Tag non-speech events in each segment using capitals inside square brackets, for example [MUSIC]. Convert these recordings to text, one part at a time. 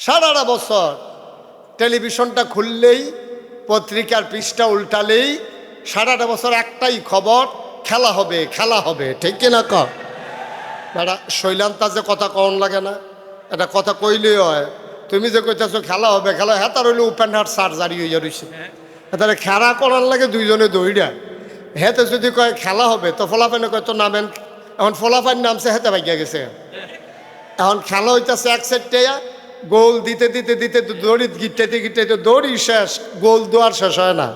সারাটা বছর টেলিভিশনটা খুললেই পত্রিকার পৃষ্ঠা উল্টালেই সারাটা বছর একটাই খবর খেলা হবে খেলা হবে ঠিক কিনা ক? বেটা শৈলান্তা যে কথা কন লাগে না এটা কথা কইলেই হয়। তুমি যে কইতেছো খেলা হবে খেলা হ্যাঁ তার হইলে ওপেন হার্ট সার্জারি হয়ে। রয়েছে তাহলে খেলা করার লাগে দুইজনে দৌড়া। হেতে যদি কয় খেলা হবে তো ফলাফাইনে কয় তো নামেন এখন ফলাফাইন নামছে হেতে ভাগ্যা গেছে। এখন খেলা হইতেছে এক সেটে গোল দিতে দিতে দিতে তো দড়ি গিটাইতে গিটাইতে দড়ি শেষ, গোল দেওয়ার শেষ হয় না।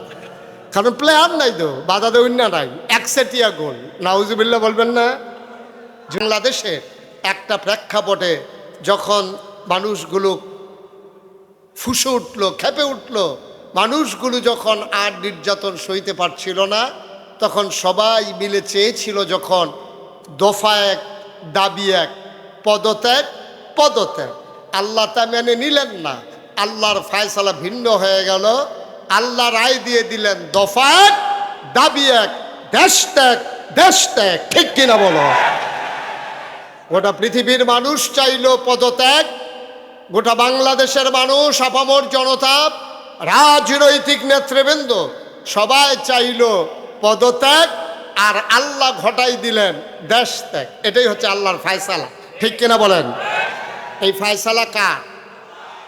কারণ প্লেয়ার নাই তো, বাধা দেউন না নাই। এক সেটিয়া গোল। নাউজুবিল্লা বলবেন না? বাংলাদেশে একটা প্রেক্ষাপটে যখন মানুষগুলো ফুসে উঠল, খেপে উঠল, মানুষগুলো যখন আর নির্যাতন সইতে পারছিল না, তখন সবাই মিলে চেয়েছিল যখন দফা এক, দাবি এক, পদত্যাগ পদত্যাগ। আল্লাহ তা মেনে নিলেন না। আল্লাহর ফায়সালা ভিন্ন হয়ে গেল। আল্লাহ রায় দিয়ে দিলেন দফা এক দাবি এক, দেশ ত্যাগ দেশ ত্যাগ। ঠিক কিনা বলো? গোটা পৃথিবীর মানুষ চাইল পদত্যাগ। গোটা বাংলাদেশের মানুষ, আপামর জনতা, রাজনৈতিক নেতৃবৃন্দ, সবাই চাইল পদত্যাগ আর আল্লাহ ঘটাই দিলেন দেশ ত্যাগ। এটাই হচ্ছে আল্লাহর ফায়সালা। ঠিক কিনা বলেন? এই ফায়সালা কার?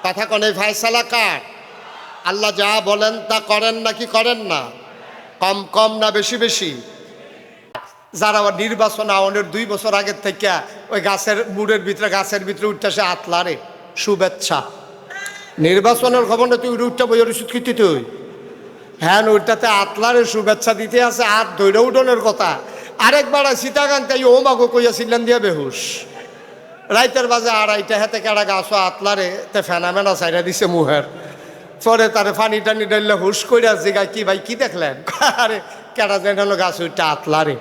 কথা কোন, এই ফায়সালা কার? আল্লাহ যা বলেন তা করেন নাকি করেন না? কম কম না বেশি বেশি? যারা নির্বাচন আওয়ানের দুই বছর আগের থেকে ওই গাছের মুড়ের ভিতরে, গাছের ভিতরে উঠতে আসে আতলারে শুভেচ্ছা। নির্বাচনের খবর না তুই উঠটা বই খেতে তুই? হ্যাঁ ওইটাতে আতলারে শুভেচ্ছা দিতে আছে আর দৈর উঠনের কথা। আরেকবার সীতাকান্ত ও মাগো কইয়াছিলেন দিয়া বেহুশ। রাইতের বাজে আড়াইটা হাতে কেডা গাছ আতলারে তে ফেনা ফেনামেনা সাইরা দিছে মুহের। পরে তারে পানি টানি ডাইলে হুশ কইরা জিগা কি ভাই, কি দেখলেন? [LAUGHS] আরে, কেডা যেন হলো গাছ ওইটা আতলারে।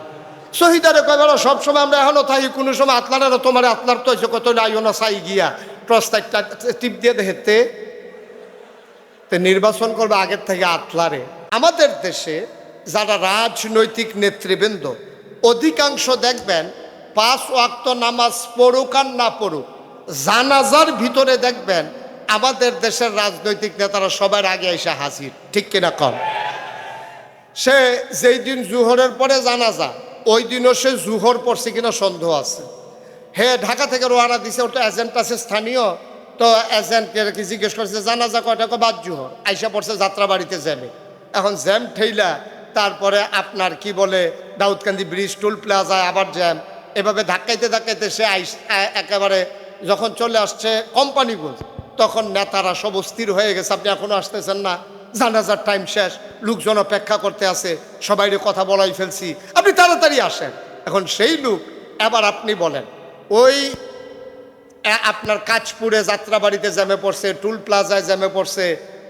শহীদারে কয়বার সবসময় আমরা এখনও থাকি, কোনো সময় আতলারে তোমার আতলার তো এসে কত আইও না চাই গিয়া, প্রস্তাবটা টিপ দিয়ে দেখতে তো নির্বাচন করবে আগের থেকে আতলারে। আমাদের দেশে যারা রাজনৈতিক নেতৃবৃন্দ, অধিকাংশ দেখবেন পাঁচ ওয়াক্ত নামাজ পড়ুক আর না পড়ুক, জানাজার ভিতরে দেখবেন আমাদের দেশের রাজনৈতিক নেতারা সবার আগে এসে হাজির। ঠিক কিনা কম সে যেই দিন জুহরের পরে জানাজা, ওই দিনও সে জুহর পড়ছে কিনা সন্দেহ আছে। হে, ঢাকা থেকে রোয়ানা দিছে তো এজেন্ট আছে স্থানীয়, তো এজেন্টকে কি জিজ্ঞেস করছে, জানাজা কয়টা? কো বাদ জুহর। আইসা পড়ছে যাত্রা বাড়িতে জ্যামে। এখন জ্যাম ঠেইলা, তারপরে আপনার কি বলে, দাউদকান্দি ব্রিজ, টুল প্লাজায় আবার জ্যাম। এভাবে ধাক্কাইতে ধাক্কাইতে সে আইস একেবারে যখন চলে আসছে কোম্পানিগঞ্জ, তখন নেতারা সব অস্থির হয়ে গেছে। আপনি এখনও আসতেছেন না। জানাজার টাইম শেষ। লোকজন অপেক্ষা করতে আছে। সবাইরে কথা বলাই ফেলছি। আপনি তাড়াতাড়ি আসেন। এখন সেই লোক, এবার আপনি বলেন, ওই আপনার কাজপুরে যাত্রাবাড়িতে জ্যামে পড়ছে, টুল প্লাজায় জ্যামে পড়ছে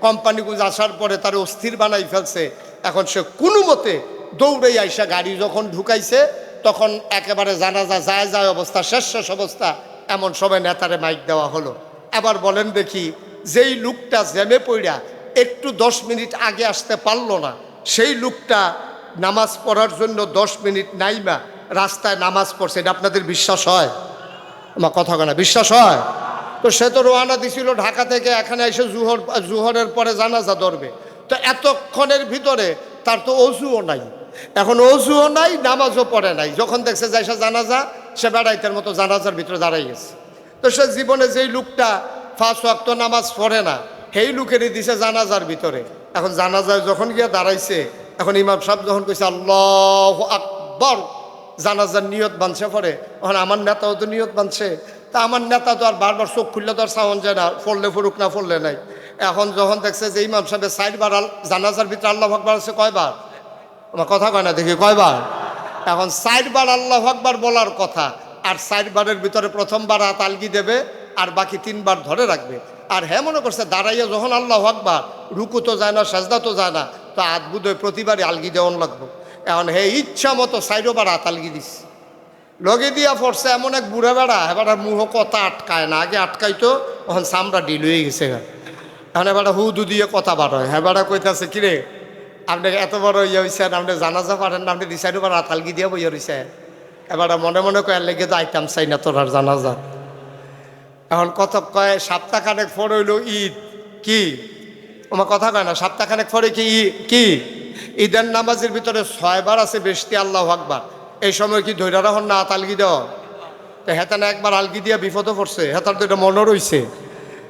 কোম্পানিগুলো আসার পরে তার অস্থির বানাই ফেলছে। এখন সে কোনো মতে দৌড়ে আইসা গাড়ি যখন ঢুকাইছে তখন একেবারে জানাজা যায় যায় অবস্থা, শেষ শেষ অবস্থা, এমন সময় নেতারে মাইক দেওয়া হলো। এবার বলেন দেখি, যেই লোকটা জ্যামে পড়া একটু দশ মিনিট আগে আসতে পারল না, সেই লোকটা নামাজ পড়ার জন্য দশ মিনিট নাইমা রাস্তায় নামাজ পড়ছে, এটা আপনাদের বিশ্বাস হয়? আমার কথা কেনা বিশ্বাস হয়? তো সে তো রোয়ানা দিছিল ঢাকা থেকে, এখানে এসে জুহর, জুহরের পরে জানাজা ধরবে। তো এতক্ষণের ভিতরে তার তো অজুও নাই। এখন অজুও নাই, নামাজও পড়ে নাই। যখন দেখছে যে এসে জানাজা, সে বেড়াইতের মতো জানাজার ভিতরে দাঁড়াই গেছে। তো সে জীবনে যেই লোকটা ফার্স্ট ওয়াক্ত নামাজ পড়ে না, সেই লোকেরই দিছে জানাজার ভিতরে। এখন জানাজায় যখন গিয়ে দাঁড়াইছে, এখন ইমাম সাহেব যখন কইছে, আল্লাহ আকবর জানাজার নিয়ত বানছে পরে। এখন আমার নেতাও তো নিয়ত বানছে তা আমার নেতা তো আর বারবার চোখ খুললে তো আর সাউন্ড যায় না ফললে ফুরুক না ফললে নাই। এখন যখন দেখছে যে ইমাম সাহেবের সাইড বার আল- জানাজার ভিতরে আল্লাহ আকবার আছে কয়বার? আমার কথা কয় না, দেখি কয়বার? এখন বার আল্লাহ আকবার বলার কথা, আর বারের ভিতরে প্রথমবার হাত আলগি দেবে, আর বাকি তিনবার ধরে রাখবে। আর হ্যাঁ মনে করছে, দাঁড়াইয়া যখন আল্লাহ আকবার, রুকু তো যায় না, সাজদা তো যায় না, তো আদবুদ প্রতিবারই আলগি দেওয়ান লাগবো। এখন হে ইচ্ছা মতো সাইডোবার হাত আলগি দিস। লগে দিয়া পড়ছে এমন এক বুড়া বেড়া, এবার মুহ কথা আটকায় না, আগে আটকাইতো তখন সামরা ডিল হয়ে গেছে এখন এবার হুদু দিয়ে কথা বার হয়। হ্যাঁ বেড়া কইতাছে, কিরে আপনি এত বড় ইয়ে হয়েছেন আপনি জানাজা পারেন না আপনি দিশাইডু বার আতালগি দিয়ে বইয়া রয়েছে এবার মনে মনে কয়ার লেগে তো আইতাম চাই না তোর আর জানাজা। এখন কত কয়, সপ্তাহখানেক পর হইল ঈদ, কি? আমার কথা কয় না, সপ্তাহখানেক পরে কি ই- কি? ঈদের নামাজের ভিতরে ছয়বার আছে বেশি আল্লাহ আকবার। এই সময় কি ধৈর্য রাখুন না তালগি দেওয়া তো হেতে না একবার আলগি দিয়া বিপদে পড়ছে, হেতার তো এটা মনে রইছে।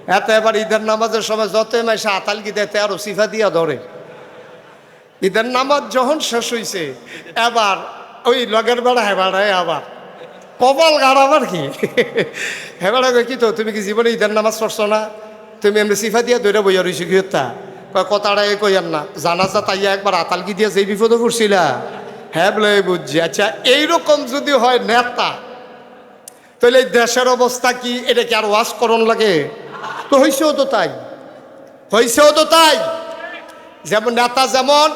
এত এবার ঈদের নামাজের সময় যতই মাসে আতালগি দেয় তে আরও সিফা দিয়া ধরে। ঈদের নামাজ যখন শেষ হইছে, এবার ওই লগের বেড়া হেবাড়ায় আবার। কপাল গাড় আবার কি? [LAUGHS] হেবাড়া কি তো, তুমি কি জীবনে ঈদের নামাজ পড়ছো না? তুমি এমনি সিফা দিয়া দৈরা বইয়া রইছি কি হত্যা কথাটা এ কইয়ার না। জানাজা তাইয়া একবার আতালগি দিয়া যেই বিপদে পড়ছিলা? হ্যাঁ বলে বুঝছি। আচ্ছা এইরকম যদি হয় নেতা, তাহলে এই দেশের অবস্থা কি? এটা কি আর ওয়াশ করণ লাগে? তো হয়েছেও তো তাই। হয়েছেও তো তাই? যেমন নেতা যেমন,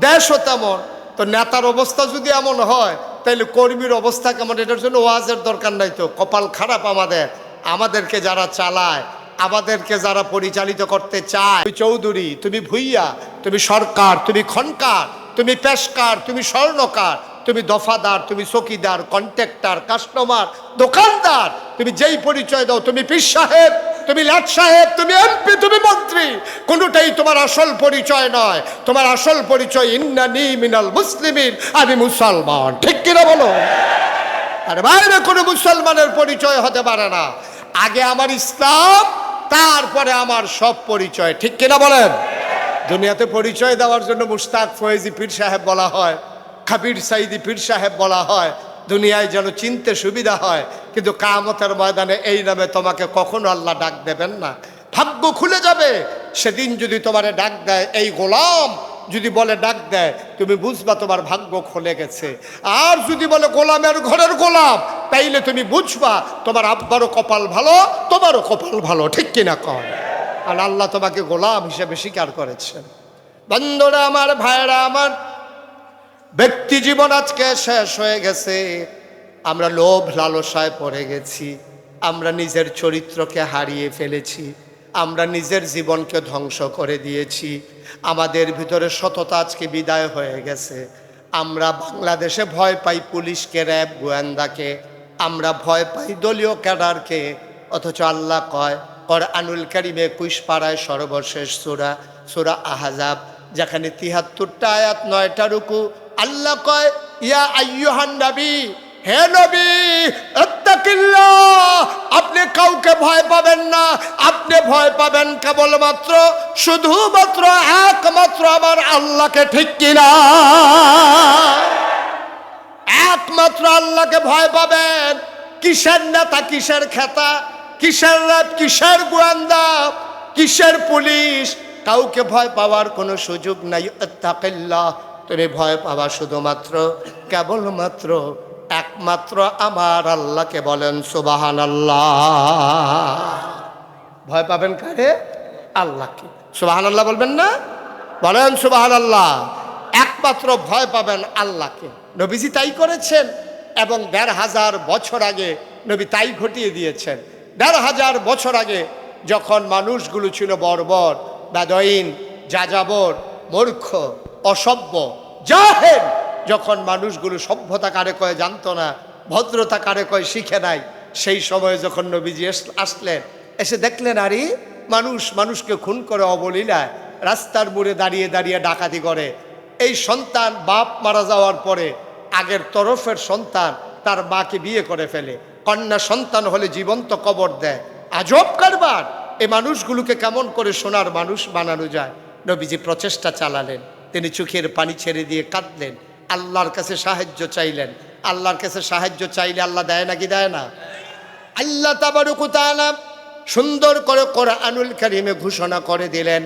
দেশও তেমন। তো নেতার অবস্থা যদি এমন হয় তাহলে কর্মীর অবস্থা কেমন? এটার জন্য ওয়াজের দরকার নাই তো। কপাল খারাপ আমাদের। আমাদেরকে যারা চালায়, আমাদেরকে যারা পরিচালিত করতে চায়। তুমি চৌধুরী, তুমি ভুইয়া, তুমি সরকার, তুমি খনকার, তুমি পেশকার, তুমি স্বর্ণকার তুমি দফাদার, তুমি চকিদার, কন্ট্রাক্টর, কাস্টমার, দোকানদার, তুমি যেই পরিচয় দাও, তুমি পীর সাহেব, তুমি লাট সাহেব, তুমি এমপি, তুমি মন্ত্রী, কোনোটাই তোমার আসল পরিচয় নয়। তোমার আসল পরিচয় ইন্নানি মিনাল মুসলিমিন, আমি মুসলমান। ঠিক কিনা বলো? আর বাইরে কোনো মুসলমানের পরিচয় হতে পারে না। আগে আমার ইসলাম, তারপরে আমার সব পরিচয়। ঠিক কিনা বলেন? দুনিয়াতে পরিচয় দেওয়ার জন্য মুস্তাক ফয়েজি পীর সাহেব বলা হয়। খাবির সাইদি পীর সাহেব বলা হয়, দুনিয়ায় যেন চিনতে সুবিধা হয়, কিন্তু কামতের ময়দানে এই নামে তোমাকে কখনো আল্লাহ ডাক দেবেন না। ভাগ্য খুলে যাবে, সেদিন যদি তোমারে ডাক দেয়, এই গোলাম যদি বলে ডাক দেয়, তুমি বুঝবা তোমার ভাগ্য খুলে গেছে। আর যদি বলে গোলামের ঘরের গোলাম, তাইলে তুমি বুঝবা তোমার আব্বারও কপাল ভালো, তোমারও কপাল ভালো, ঠিক কিনা কর আর আল্লাহ তোমাকে গোলাম হিসেবে স্বীকার করেছেন। বন্ধুরা, আমার ভাইরা আমার ব্যক্তি জীবন আজকে শেষ হয়ে গেছে। আমরা লোভ লালসায় পড়ে গেছি। আমরা নিজের চরিত্রকে হারিয়ে ফেলেছি। আমরা নিজের জীবনকে ধ্বংস করে দিয়েছি। আমাদের ভিতরে সততা আজকে বিদায় হয়ে গেছে। আমরা বাংলাদেশে ভয় পাই পুলিশকে, র্যাব, গোয়েন্দাকে। আমরা ভয় পাই দলীয় ক্যাডারকে। অথচ আল্লাহ কয় কর আনুল কারিমে কুইশ পাড়ায় সর্বশেষ সুরা সুরা আহাজাব, যেখানে তিহাত্তরটা আয়াত, নয়টা রুকু আল্লাহ কয়, ইয়া আইয়ুহান নবী, হে নবী আপনি কাউকে ভয় পাবেন না। আপনি ভয় পাবেন কেবলমাত্র, শুধুমাত্র একমাত্র আমার আল্লাহকে, ঠিক কিনা? একমাত্র আল্লাহকে ভয় পাবেন। কিসের নেতা, কিসের খেতা, কিসের রাত কিসের গোয়েন্দা, কিসের পুলিশ? কাউকে ভয় পাওয়ার কোনো সুযোগ নাই। আত্তাকিল্লাহ তুমি ভয় পাবা শুধুমাত্র, কেবলমাত্র একমাত্র আমার আল্লাহকে বলেন সুবাহান আল্লাহ ভয় পাবেন কারে? আল্লাহকে। সুবাহান আল্লাহ বলবেন না? বলেন সুবাহান আল্লাহ একমাত্র ভয় পাবেন আল্লাহকে। নবীজি তাই করেছেন এবং দেড় হাজার বছর আগে নবী তাই ঘটিয়ে দিয়েছেন। দেড় হাজার বছর আগে যখন মানুষগুলো ছিল বর্বর, বেদইন, যাযাবর, মূর্খ অসভ্য। জাহেল! যখন মানুষগুলো সভ্যতা কারে কয় জানতো না, ভদ্রতা কারে কয় শিখে নাই, সেই সময়ে যখন নবীজি আসলেন, এসে দেখলেন, আরে, মানুষ মানুষকে খুন করে অবলীলায়, রাস্তার মোড়ে দাঁড়িয়ে দাঁড়িয়ে ডাকাতি করে। এই সন্তান বাপ মারা যাওয়ার পরে আগের তরফের সন্তান তার মাকে বিয়ে করে ফেলে। কন্যা সন্তান হলে জীবন্ত কবর দেয়। আজব কারবার! এই মানুষগুলোকে কেমন করে সোনার মানুষ বানানো যায়? নবীজি প্রচেষ্টা চালালেন। তিনি চোখের পানি ছেড়ে দিয়ে কাঁদলেন। আল্লাহর কাছে সাহায্য চাইলেন। আল্লাহর কাছে সাহায্য চাইলে আল্লাহ দেয় নাকি দেয় না? আল্লাহ তাবারুকুতালা সুন্দর করে কোরআনুল কারিমে ঘোষণা করে দিলেন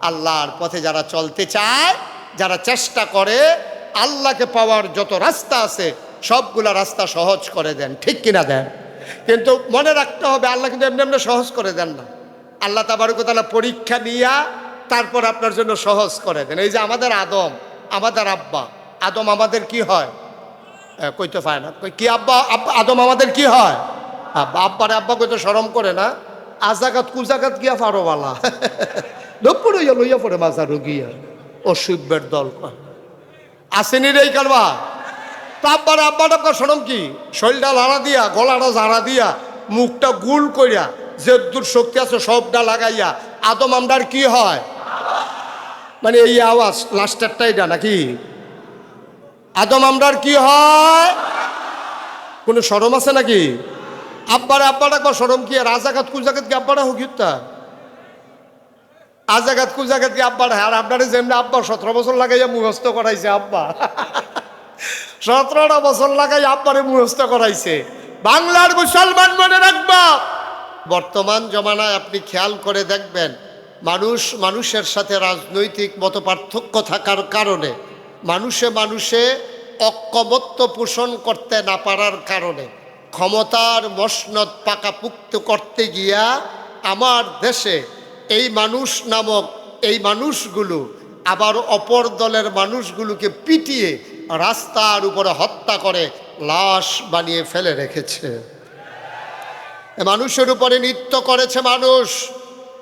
আল্লাহর পথে যারা চলতে চায়, যারা চেষ্টা করে, আল্লাহকে পাওয়ার যত রাস্তা আছে সবগুলা রাস্তা সহজ করে দেন ঠিক কিনা দেন? কিন্তু মনে রাখতে হবে আল্লাহ কিন্তু এমনি এমনি সহজ করে দেন না। আল্লাহ তাবারকতালা পরীক্ষা নিয়া তারপর আপনার জন্য সহজ করে দেন। এই যে আমাদের আদম আমাদের আব্বা আদম আমাদের কি হয়? কইতে পায় না। কই, কি আব্বা আদম আমাদের কি হয়? আব্বা আব্বারে আব্বা কইতে সরম করে না। আজাগাত কুজাগাত গিয়া পারো বালা দুপুরে লইয়া পড়ে মাজার রুগিয়া। অসুখের দল আসেনি রে কারবা তা আব্বার আব্বাটা সরম কি? শরীরটা লাড়া দিয়া, গলাটা জাড়া দিয়া, মুখটা গুল কইরা, যে দূর শক্তি আছে সবটা লাগাইয়া, আদম আমরার কি হয়? মানে এই আওয়াজ লাস্টারটা এটা নাকি? আদম আমরার কি হয়? কোনো সরম আছে নাকি? আব্বারে আব্বাটা কয় সরম কি, আর আজাগাত কুজাগাত কি আব্বাটা হোক তা আজাগাত কুজাগাত কি আব্বার? আর আপনারে যেমনি আব্বা সতেরো বছর লাগাইয়া মুখস্থ করাইছে আব্বা। [LAUGHS] সতেরোটা বছর লাগাই আব্বারে মুখস্থ করাইছে। বাংলার মুসলমান মনে রাখবা, বর্তমান জমানায় আপনি খেয়াল করে দেখবেন, মানুষ মানুষের সাথে রাজনৈতিক মত পার্থক্য থাকার কারণে, মানুষে মানুষে ঐক্যমত্য পোষণ করতে না পারার কারণে, ক্ষমতার মসনদ পাকাপুক্ত করতে গিয়া আমার দেশে এই মানুষ নামক এই মানুষগুলো, আবার অপর দলের মানুষগুলোকে পিটিয়ে রাস্তার উপরে হত্যা করে লাশ বানিয়ে ফেলে রেখেছে। মানুষের উপরে নৃত্য করেছে মানুষ।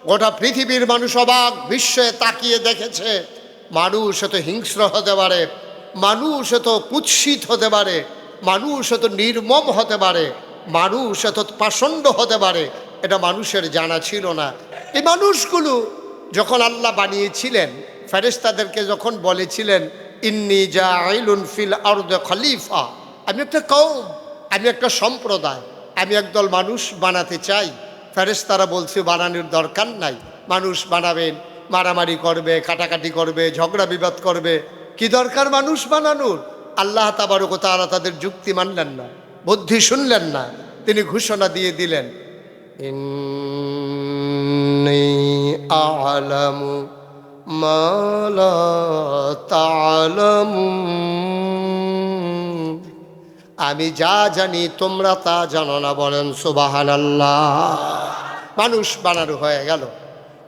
গোটা পৃথিবীর মানুষ অবাক, বিশ্বে তাকিয়ে দেখেছে, মানুষ এত হিংস্র হতে পারে, মানুষ এত কুৎসিত হতে পারে, মানুষ এত নির্মম হতে পারে, মানুষ এত পাষণ্ড হতে পারে, এটা মানুষের জানা ছিল না। এই মানুষগুলো যখন আল্লাহ বানিয়েছিলেন, ফেরেশতাদেরকে যখন বলেছিলেন ইন্নি যা আইলুন ফিল আরদ খলিফা। আমি একটা কৌম আমি একটা সম্প্রদায়, আমি একদল মানুষ বানাতে চাই। ফেরেশতারা বলছে, বানানোর দরকার নাই। মানুষ বানাবেন, মারামারি করবে, কাটাকাটি করবে, ঝগড়া বিবাদ করবে। কি দরকার মানুষ বানানোর? আল্লাহ তাবারক তারা তাদের যুক্তি মানলেন না, বুদ্ধি শুনলেন না। তিনি ঘোষণা দিয়ে দিলেন, ইন্নী তালামুন আমি যা জানি তোমরা তা জানো না বলেন সুবাহান মানুষ বানানো হয়ে গেল।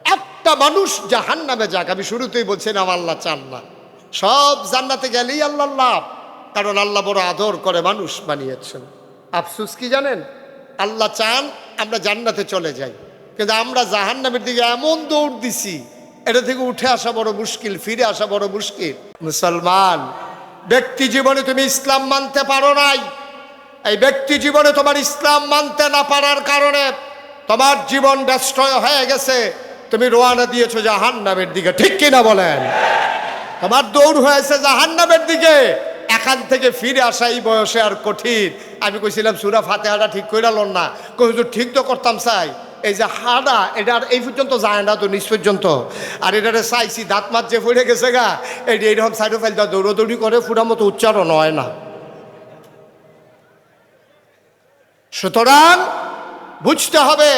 একটা মানুষ জাহান নামে যাক, আমি শুরুতেই বলছিলাম আল্লাহ চান না। সব জান্নাতে গেলেই আল্লাহ কারণ আল্লাহ বড় আদর করে মানুষ বানিয়েছেন। আফসুস কি জানেন? আল্লাহ চান আমরা জান্নাতে চলে যাই। কিন্তু আমরা জাহান নামের দিকে এমন দৌড় দিছি এটা থেকে উঠে আসা বড় মুশকিল, ফিরে আসা বড় মুশকিল। মুসলমান, ব্যক্তি জীবনে তুমি ইসলাম মানতে পারো নাই। এই ব্যক্তি জীবনে তোমার ইসলাম মানতে না পারার কারণে তোমার জীবন ব্যস্তয় হয়ে গেছে। তুমি রোয়ানা দিয়েছ জাহান নামের দিকে, ঠিক কিনা বলেন? তোমার দৌড় হয়েছে জাহান নামের দিকে। এখান থেকে ফিরে আসা এই বয়সে আর কঠিন। আমি কইছিলাম, সুরা ফাতেহাটা ঠিক করে লন না। কই ঠিক তো করতাম চাই। এই যে হাডা, এটা আর এই পর্যন্ত যায় না তো, নিচ পর্যন্ত। আর এটারে চাইছি, দাঁত মাত যে ফুড়ে গেছে গা এটি এইরকম সাইডে ফাইল দেওয়া দৌড়োদৌড়ি করে ফুটার মতো উচ্চারণ হয় না। সুতরাং বুঝতে হবে,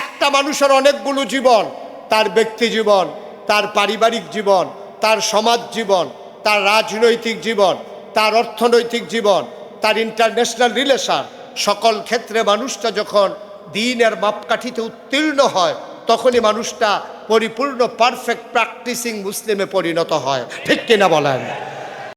একটা মানুষের অনেকগুলো জীবন, তার ব্যক্তি জীবন, তার পারিবারিক জীবন, তার সমাজ জীবন, তার রাজনৈতিক জীবন, তার অর্থনৈতিক জীবন, তার ইন্টারন্যাশনাল রিলেশন সকল ক্ষেত্রে মানুষটা যখন দিনের মাপকাঠিতে উত্তীর্ণ হয়, তখনই মানুষটা পরিপূর্ণ পারফেক্ট প্র্যাকটিসিং মুসলিমে পরিণত হয়। ঠিক কিনা বলেন?